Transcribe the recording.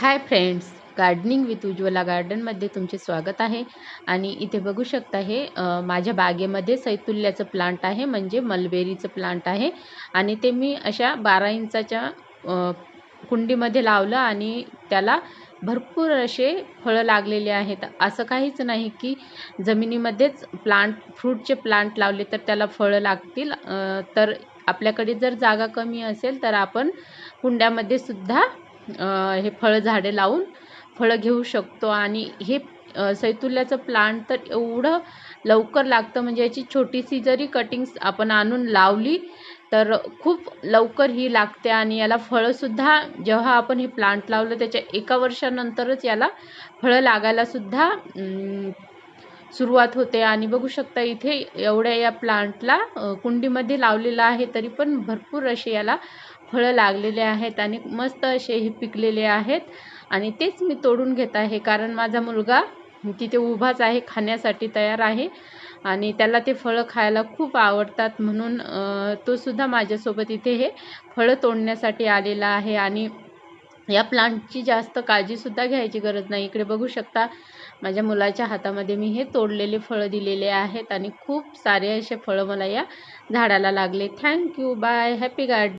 Hi friends gardening with Ujjwala गार्डनमध्ये तुमचे स्वागत आहे. आणि इथे बघू शकता हे माझ्या बागेमध्ये सैतुल्याचं प्लांट आहे म्हणजे मलबेरीचं प्लांट आहे. आणि ते मी अशा बारा इंचाच्या कुंडीमध्ये लावलं आणि त्याला भरपूर असे फळं लागलेले आहेत. असं काहीच नाही की जमिनीमध्येच प्लांट फ्रूटचे प्लांट लावले तर त्याला फळं लागतील. तर आपल्याकडे जर जागा कमी असेल तर आपण कुंड्यामध्ये सुद्धा हे फळझाडे लावून फळं घेऊ शकतो आणि हे सैतुल्याचं प्लांट तर एवढं लवकर लागतं म्हणजे याची छोटीशी जरी कटिंग्स आपण आणून लावली तर खूप लवकर ही लागते आणि याला फळंसुद्धा जेव्हा आपण हे प्लांट लावलं त्याच्या एका वर्षानंतरच याला फळं लागायलासुद्धा सुरुवात होते. आणि बघू शकता इथे एवढ्या या प्लांटला कुंडीमध्ये लावलेला आहे तरी पण भरपूर असे याला फळं लागलेले आहेत आणि मस्त असे हे पिकलेले आहेत. आणि तेच मी तोडून घेत आहे कारण माझा मुलगा तिथे उभाच आहे खाण्यासाठी तयार आहे. आणि त्याला ते फळं खायला खूप आवडतात म्हणून तोसुद्धा तो सुद्धा माझ्यासोबत इथे हे फळं तोडण्यासाठी आलेला आहे. आणि या प्लांटची जास्त काळजीसुद्धा घ्यायची गरज नाही. इकडे बघू शकता माझ्या मुलाच्या हातामध्ये मी हे तोडलेले फळं दिलेले आहेत. आणि खूप सारे असे फळं मला या झाडाला लागले. Thank you bye happy garden